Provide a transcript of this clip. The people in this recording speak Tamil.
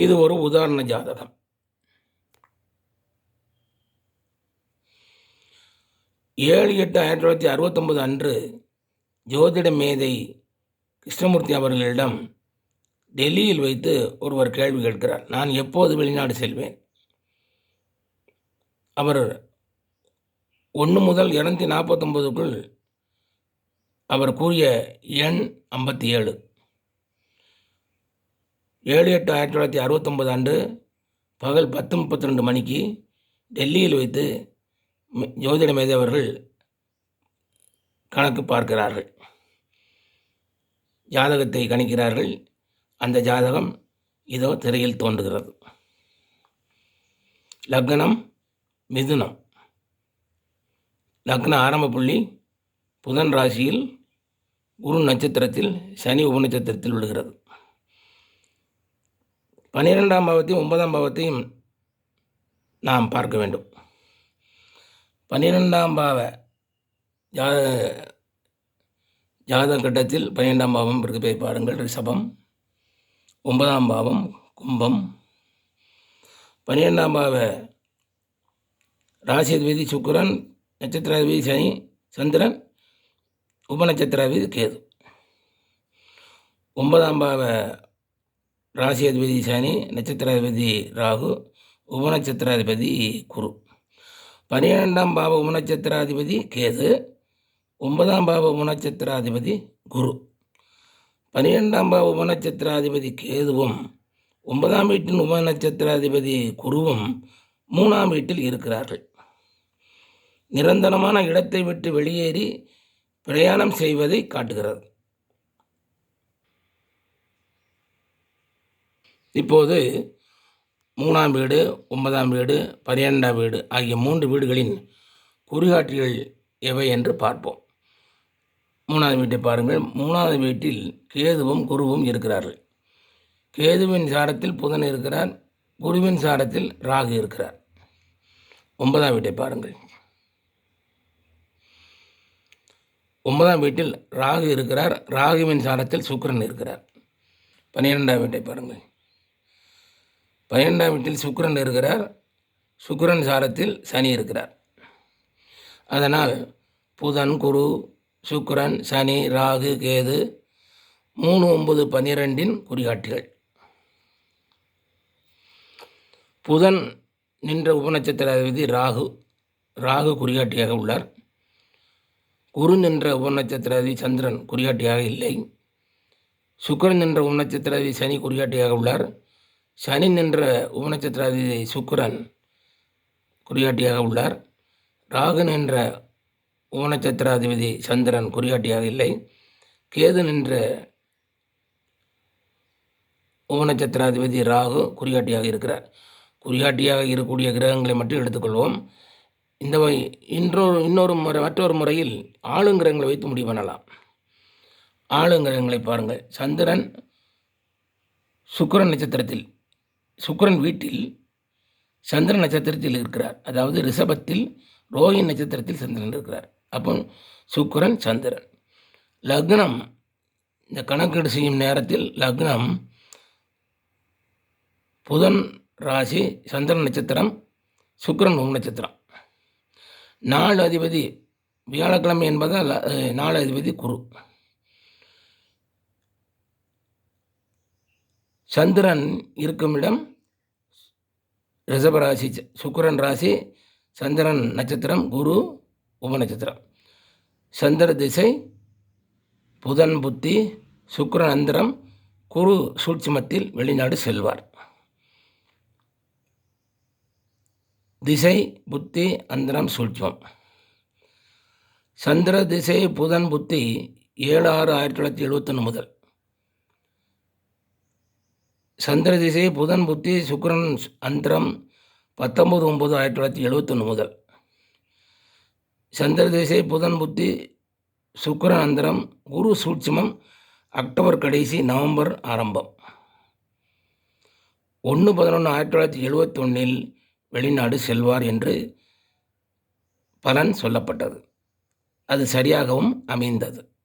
இது ஒரு உதாரண ஜாதகம். ஏழு எட்டு ஆயிரத்தி தொள்ளாயிரத்தி அறுபத்தொம்பது அன்று ஜோதிட மேதை கிருஷ்ணமூர்த்தி அவர்களிடம் டெல்லியில் வைத்து ஒருவர் கேள்வி கேட்கிறார். நான் எப்போது வெளிநாடு செல்வேன்? அவர் ஒன்று முதல் இரநூத்தி நாற்பத்தொம்பதுக்குள் அவர் கூறிய எண் ஐம்பத்தி ஏழு. ஏழு எட்டு ஆயிரத்தி தொள்ளாயிரத்தி அறுபத்தொம்பது ஆண்டு பகல் பத்து முப்பத்தி ரெண்டு மணிக்கு டெல்லியில் வைத்து ஜோதிட மேதை அவர்கள் கணக்கு பார்க்கிறார்கள். ஜாதகத்தை கணிக்கிறார்கள். அந்த ஜாதகம் இதோ திரையில் தோன்றுகிறது. லக்னம் மிதுனம். லக்ன ஆரம்ப புள்ளி புதன் ராசியில் குரு நட்சத்திரத்தில் சனி உபநட்சத்திரத்தில் விழுகிறது. பன்னிரெண்டாம் பாவத்தையும் ஒன்பதாம் பாவத்தையும் நாம் பார்க்க வேண்டும். பன்னிரெண்டாம் பாவ ஜாத ஜாதக கட்டத்தில் பன்னிரெண்டாம் பாவம் பிறகு பாருங்கள். ரிஷபம் ஒன்பதாம் பாவம் கும்பம். பன்னிரெண்டாம் பாவ ராசிதிபதி சுக்கரன் நட்சத்திராதிபதி சனி சந்திரன் உபநட்சத்திராதிபதி கேது. ஒன்பதாம் பாவ ராசி அதிபதி சனி நட்சத்திராதிபதி ராகு உபநட்சத்திராதிபதி குரு. பன்னிரெண்டாம் பாவ உபநட்சத்திராதிபதி கேது ஒன்பதாம் பாவ உபநட்சத்திராதிபதி குரு. பன்னிரெண்டாம் பாவ உபநட்சத்திராதிபதி கேதுவும் ஒன்பதாம் வீட்டின் உபநட்சத்திராதிபதி குருவும் மூணாம் வீட்டில் இருக்கிறார்கள். நிரந்தரமான இடத்தை விட்டு வெளியேறி பிரயாணம் செய்வதை காட்டுகிறது. இப்போது மூணாம் வீடு ஒன்பதாம் வீடு பன்னிரெண்டாம் வீடு ஆகிய மூன்று வீடுகளின் குறிகாட்டிகள் எவை என்று பார்ப்போம். மூணாவது வீட்டை பாருங்கள். மூணாவது வீட்டில் கேதுவும் குருவும் இருக்கிறார்கள். கேதுவின் சாரத்தில் புதன் இருக்கிறார். குருவின் சாரத்தில் ராகு இருக்கிறார். ஒன்பதாம் வீட்டை பாருங்கள். ஒன்பதாம் வீட்டில் ராகு இருக்கிறார். ராகுவின் சாரத்தில் சுக்கரன் இருக்கிறார். பன்னிரெண்டாம் வீட்டை பாருங்கள். பன்னிரெண்டாம் வீட்டில் சுக்கரன் இருக்கிறார். சுக்கரன் சாரத்தில் சனி இருக்கிறார். அதனால் புதன் குரு சுக்கரன் சனி ராகு கேது மூணு ஒன்பது பன்னிரெண்டின் குறிகாட்டிகள். புதன் நின்ற உபநட்சத்திராதிபதி ராகு. ராகு குறிகாட்டியாக உள்ளார். குரு நின்ற உபநட்சத்திராதிபதி சந்திரன் குறிகாட்டியாக இல்லை. சுக்கரன் நின்ற உபநட்சத்திராதிபதி சனி குறிகாட்டியாக உள்ளார். சனி நின்ற உபநட்சத்திராதிபதி சுக்கரன் குறிகாட்டியாக உள்ளார். ராகு நின்ற உபநட்சத்திராதிபதி சந்திரன் குறிகாட்டியாக இல்லை. கேது நின்ற உபநட்சத்திராதிபதி ராகு குறிகாட்டியாக இருக்கிறார். குறிகாட்டியாக இருக்கக்கூடிய கிரகங்களை மட்டும் எடுத்துக்கொள்வோம். இந்த வகை இன்றொரு இன்னொரு முறை மற்றொரு முறையில் ஆளுங்கிரகங்களை வைத்து முடிவு பண்ணலாம். ஆளுங்கிரகங்களை பாருங்கள். சந்திரன் சுக்கிரன் நட்சத்திரத்தில் சுக்கரன் வீட்டில் சந்திரன் நட்சத்திரத்தில் இருக்கிறார். அதாவது ரிஷபத்தில் ரோஹின் நட்சத்திரத்தில் சந்திரன் இருக்கிறார். அப்போ சுக்கரன் சந்திரன். லக்னம் இந்த கணக்கீடு செய்யும் நேரத்தில் லக்னம் புதன் ராசி சந்திரன் நட்சத்திரம் சுக்கரன் உம் நட்சத்திரம். நாலு அதிபதி வியாழக்கிழமை என்பதால் அஹ், நாலு அதிபதி குரு. சந்திரன் இருக்கும் இடம் ரிஷபராசி சுக்கரன் ராசி சந்திரன் நட்சத்திரம் குரு உபநட்சத்திரம் சந்திர திசை புதன் புத்தி சுக்கரன் அந்தரம் குரு சூட்சுமத்தில் வெளிநாடு செல்வார். திசை புத்தி அந்தரம் சூட்சமம். சந்திர திசை புதன் புத்தி ஏழு ஆறு ஆயிரத்தி தொள்ளாயிரத்தி எழுபத்தொன்று முதல். சந்திர திசை புதன் புத்தி சுக்ரன் அந்தரம் பத்தொம்பது ஒம்பது ஆயிரத்தி தொள்ளாயிரத்தி எழுபத்தொன்று முதல். சந்திர திசை புதன் புத்தி சுக்ரன் அந்தரம் குரு சூட்சுமம் அக்டோபர் கடைசி நவம்பர் ஆரம்பம். ஒன்று பதினொன்று ஆயிரத்தி தொள்ளாயிரத்தி எழுபத்தொன்னில் வெளிநாடு செல்வார் என்று பலன் சொல்லப்பட்டது. அது சரியாகவும் அமைந்தது.